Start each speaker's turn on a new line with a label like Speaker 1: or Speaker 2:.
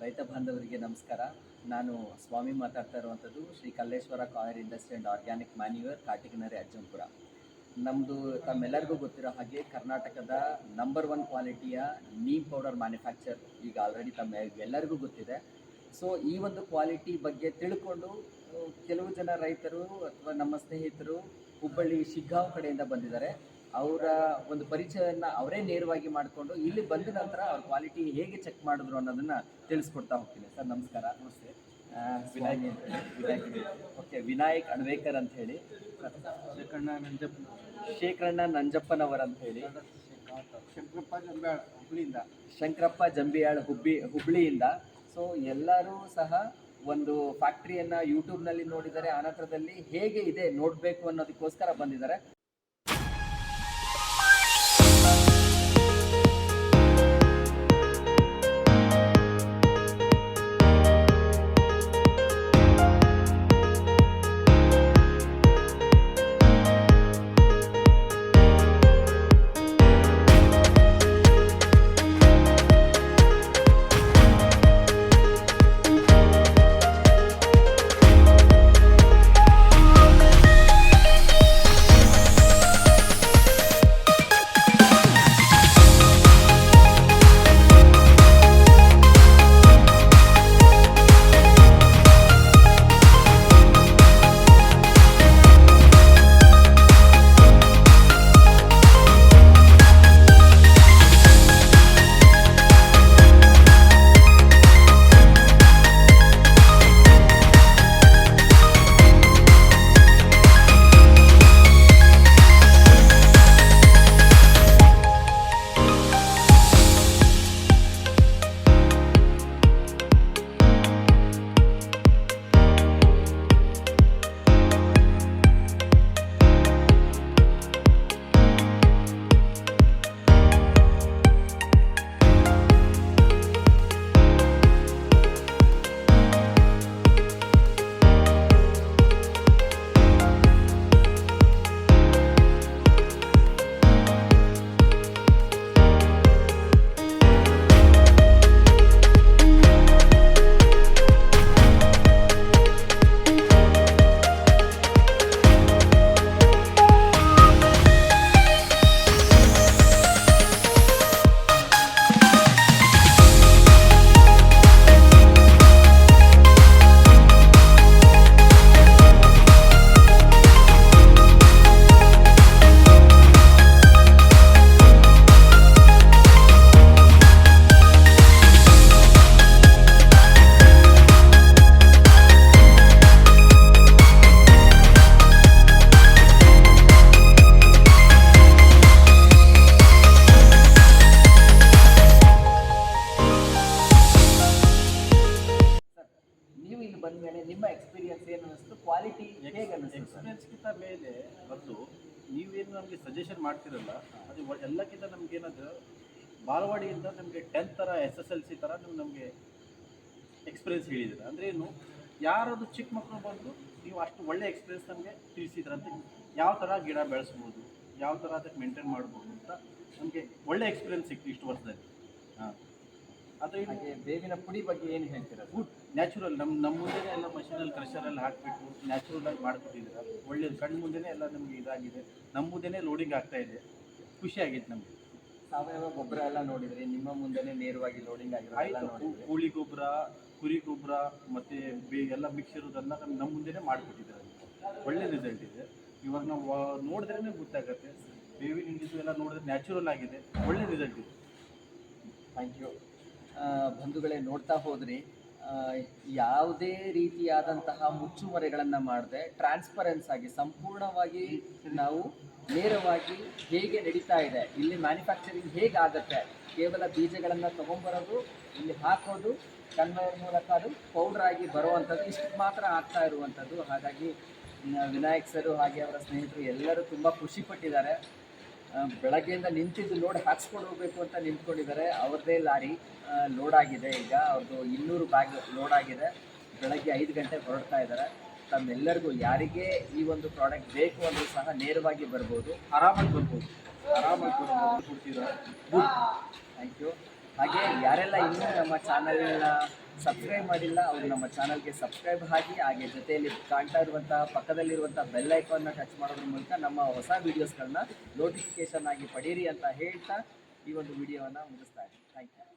Speaker 1: ರೈತ ಬಾಂಧವರಿಗೆ ನಮಸ್ಕಾರ. ನಾನು ಸ್ವಾಮಿ ಮಾತಾಡ್ತಾ ಇರುವಂಥದ್ದು Shri Kalleshwara coir industry and organic manure Katikanari Ajjampura. ನಮ್ಮದು ತಮ್ಮೆಲ್ಲರಿಗೂ ಗೊತ್ತಿರೋ ಹಾಗೆ ಕರ್ನಾಟಕದ ನಂಬರ್ ಒನ್ ಕ್ವಾಲಿಟಿಯ ನೀಮ್ ಪೌಡರ್ ಮ್ಯಾನುಫ್ಯಾಕ್ಚರ್ ಈಗ ಆಲ್ರೆಡಿ ತಮ್ಮ ಎಲ್ಲರಿಗೂ ಗೊತ್ತಿದೆ. ಸೊ ಈ ಒಂದು ಕ್ವಾಲಿಟಿ ಬಗ್ಗೆ ತಿಳ್ಕೊಂಡು, ಕೆಲವು ಜನ ರೈತರು ಅಥವಾ ನಮ್ಮ ಸ್ನೇಹಿತರು ಹುಬ್ಬಳ್ಳಿ ಶಿಗ್ಗಾಂವ್ ಕಡೆಯಿಂದ ಬಂದಿದ್ದಾರೆ. ಅವರ ಒಂದು ಪರಿಚಯವನ್ನು ಅವರೇ ನೇರವಾಗಿ ಮಾಡಿಕೊಂಡು ಇಲ್ಲಿ ಬಂದ ನಂತರ ಅವ್ರ ಕ್ವಾಲಿಟಿ ಹೇಗೆ ಚೆಕ್ ಮಾಡಿದ್ರು ಅನ್ನೋದನ್ನ ತಿಳಿಸ್ಕೊಡ್ತಾ ಹೋಗ್ತೀನಿ. ಸರ್ ನಮಸ್ಕಾರ. ನಮಸ್ತೆ. ವಿನಾಯಕ್. ವಿನಾಯಕ್ ಓಕೆ ವಿನಾಯಕ್ ಅಣ್ವೇಕರ್ ಅಂತ ಹೇಳಿ.
Speaker 2: ಶೇಖಣ್ಣ ನಂಜಪ್ಪ.
Speaker 1: ಶೇಖರಣ್ಣ ನಂಜಪ್ಪನವರ್ ಅಂತ ಹೇಳಿ.
Speaker 2: ಶಂಕರಪ್ಪ ಜಂಬಿಯಾಳ್ ಹುಬ್ಳಿಯಿಂದ.
Speaker 1: ಶಂಕರಪ್ಪ ಜಂಬಿಯಾಳ್ ಹುಬ್ಬಿ ಹುಬ್ಳಿಯಿಂದ. ಸೊ ಎಲ್ಲರೂ ಸಹ ಒಂದು ಫ್ಯಾಕ್ಟ್ರಿಯನ್ನ ಯೂಟ್ಯೂಬ್ನಲ್ಲಿ ನೋಡಿದರೆ ಆನಂತರದಲ್ಲಿ ಹೇಗೆ ಇದೆ ನೋಡಬೇಕು ಅನ್ನೋದಕ್ಕೋಸ್ಕರ ಬಂದಿದ್ದಾರೆ. ಬಂದ ಮೇಲೆ ನಿಮ್ಮ ಎಕ್ಸ್ಪೀರಿಯನ್ಸ್ ಏನು ಅನಿಸ್ತು ಕ್ವಾಲಿಟಿ ಹೇಗೆ ಅನಿಸ್ತು
Speaker 2: ಎಕ್ಸ್ಪೀರಿಯನ್ಸ್ಗಿಂತ ಮೇಲೆ ಮತ್ತು ನೀವೇನು ನಮಗೆ ಸಜೆಷನ್ ಮಾಡ್ತಿರಲ್ಲ ಅದು ಒ- ಎಲ್ಲಕ್ಕಿಂತ ನಮ್ಗೆ ಏನಾದ್ರು ಬಾಲವಾಡಿಯಿಂದ ನಮಗೆ ಟೆಂತ್ ಥರ ಎಸ್ ಎಸ್ ಎಲ್ ಸಿ ಥರ ನೀವು ನಮಗೆ ಎಕ್ಸ್ಪೀರಿಯನ್ಸ್ ಹೇಳಿದ್ದೀರ. ಅಂದರೆ ಏನು ಯಾರಾದರೂ ಚಿಕ್ಕ ಮಕ್ಕಳು ಬಂದು ನೀವು ಅಷ್ಟು ಒಳ್ಳೆ ಎಕ್ಸ್ಪೀರಿಯನ್ಸ್ ನಮಗೆ ತಿಳಿಸಿದ್ರಂತೆ ಯಾವ ಥರ ಗಿಡ ಬೆಳೆಸ್ಬೋದು ಯಾವ ಥರ ಅದಕ್ಕೆ ಮೇಂಟೈನ್ ಮಾಡ್ಬೋದು ಅಂತ ನಮಗೆ ಒಳ್ಳೆ ಎಕ್ಸ್ಪೀರಿಯನ್ಸ್ ಸಿಕ್ತು ಇಷ್ಟು ವರ್ಷದಲ್ಲಿ. ಹಾಂ.
Speaker 1: ಹಾಗೆ ಬೇವಿನ ಪುಡಿ ಬಗ್ಗೆ ಏನು ಹೇಳ್ತೀರಾ?
Speaker 2: ಗುಡ್ ನ್ಯಾಚುರಲ್ ನಮ್ಮ ನಮ್ಮ ಮುಂದೆನೇ ಎಲ್ಲ ಮಷೀನಲ್ಲಿ ಕ್ರಷರಲ್ಲಿ ಹಾಕಿಬಿಟ್ಟು ನ್ಯಾಚುರಲ್ ಆಗಿ ಮಾಡ್ಕೊಟ್ಟಿದ್ದೀರ? ಒಳ್ಳೇದು. ಕಣ್ಣು ಮುಂದೆನೇ ಎಲ್ಲ ನಮಗೆ ಇದಾಗಿದೆ. ನಮ್ಮ ಮುಂದೆನೇ ಲೋಡಿಂಗ್ ಆಗ್ತಾ ಇದೆ. ಖುಷಿ ಆಗೈತೆ ನಮಗೆ.
Speaker 1: ಸಾವಯವ ಗೊಬ್ಬರ ಎಲ್ಲ ನೋಡಿದ್ರಿ. ನಿಮ್ಮ ಮುಂದೆನೆ ನೇರವಾಗಿ ಲೋಡಿಂಗ್ ನೋಡಿದ್ರಿ.
Speaker 2: ಕೋಳಿ ಗೊಬ್ಬರ ಕುರಿ ಗೊಬ್ಬರ ಮತ್ತು ಬೇ ಎಲ್ಲ ಮಿಕ್ಸ್ ಇರೋದನ್ನ ನಮ್ಮ ನಮ್ಮ ಮುಂದೆನೇ ಮಾಡಿಕೊಟ್ಟಿದ್ದಾರೆ. ಒಳ್ಳೆ ರಿಸಲ್ಟ್ ಇದೆ. ಇವಾಗ ನಾವು ನೋಡಿದ್ರೇ ಗೊತ್ತಾಗುತ್ತೆ. ಬೇವಿನ ಹಿಂಡಿದು ಎಲ್ಲ ನೋಡಿದ್ರೆ ನ್ಯಾಚುರಲ್ ಆಗಿದೆ. ಒಳ್ಳೆ ರಿಸಲ್ಟ್ ಇದೆ.
Speaker 1: ಥ್ಯಾಂಕ್ ಯು ಬಂಧುಗಳೇ ನೋಡ್ತಾ ಹೋದ್ರಿ ಯಾವುದೇ ರೀತಿಯಾದಂತಹ ಮುಚ್ಚುಮರೆಗಳನ್ನು ಮಾಡದೆ ಟ್ರಾನ್ಸ್ಪರೆನ್ಸ್ ಆಗಿ ಸಂಪೂರ್ಣವಾಗಿ ನಾವು ನೇರವಾಗಿ ಹೇಗೆ ನಡೀತಾ ಇದೆ ಇಲ್ಲಿ ಮ್ಯಾನುಫ್ಯಾಕ್ಚರಿಂಗ್ ಹೇಗಾಗತ್ತೆ ಕೇವಲ ಬೀಜಗಳನ್ನು ತೊಗೊಂಬರೋದು ಇಲ್ಲಿ ಹಾಕೋದು ಕನ್ವೇಯರ್ ಮೂಲಕ ಅದು ಪೌಡರ್ ಆಗಿ ಬರುವಂಥದ್ದು ಇಷ್ಟು ಮಾತ್ರ ಆಗ್ತಾ ಇರುವಂಥದ್ದು. ಹಾಗಾಗಿ ವಿನಾಯಕ್ ಸರು ಹಾಗೆ ಅವರ ಸ್ನೇಹಿತರು ಎಲ್ಲರೂ ತುಂಬ ಖುಷಿ ಪಟ್ಟಿದ್ದಾರೆ. ಆ, ಬೆಳಗ್ಗೆಯಿಂದ ನಿಂತಿದ್ದು ಲೋಡ್ ಹಾಕ್ಸ್ಕೊಂಡು ಹೋಗಬೇಕು ಅಂತ ನಿಂತ್ಕೊಂಡಿದ್ದಾರೆ. ಅವ್ರದ್ದೇ ಲಾರಿ ಲೋಡ್ ಆಗಿದೆ ಈಗ. ಅವ್ರದ್ದು ಇನ್ನೂರು ಬ್ಯಾಗ್ ಲೋಡ್ ಆಗಿದೆ. ಬೆಳಗ್ಗೆ ಐದು ಗಂಟೆಗೆ ಹೊರಡ್ತಾ ಇದ್ದಾರೆ. ತಮ್ಮೆಲ್ಲರಿಗೂ ಯಾರಿಗೆ ಈ ಒಂದು ಪ್ರಾಡಕ್ಟ್ ಬೇಕು ಅಂದರೂ ಸಹ ನೇರವಾಗಿ ಬರ್ಬೋದು.
Speaker 2: ಆರಾಮಾಗಿ ಬರ್ಬೋದು. ಆರಾಮಾಗಿ ಬರ್ಬೋದು.
Speaker 1: ಥ್ಯಾಂಕ್ ಯು ಹಾಗೆ ಯಾರೆಲ್ಲ ಇನ್ನೂ ನಮ್ಮ ಚಾನಲ್ನ ಸಬ್ಸ್ಕ್ರೈಬ್ ಮಾಡಿಲ್ಲ, ಅವರು ನಮ್ಮ ಚಾನಲ್ಗೆ ಸಬ್ಸ್ಕ್ರೈಬ್ ಆಗಿ, ಹಾಗೆ ಜೊತೆಯಲ್ಲಿ ಕಾಣ್ತಾ ಇರುವಂತಹ ಪಕ್ಕದಲ್ಲಿರುವಂತಹ ಬೆಲ್ ಐಕಾನ್ನ ಟಚ್ ಮಾಡೋದ್ರ ಮೂಲಕ ನಮ್ಮ ಹೊಸ ವೀಡಿಯೋಸ್ಗಳನ್ನ ನೋಟಿಫಿಕೇಶನ್ ಆಗಿ ಪಡೀರಿ ಅಂತ ಹೇಳ್ತಾ ಈ ಒಂದು ವಿಡಿಯೋವನ್ನು ಮುಗಿಸ್ತಾ ಇದ್ದೀನಿ. Thank you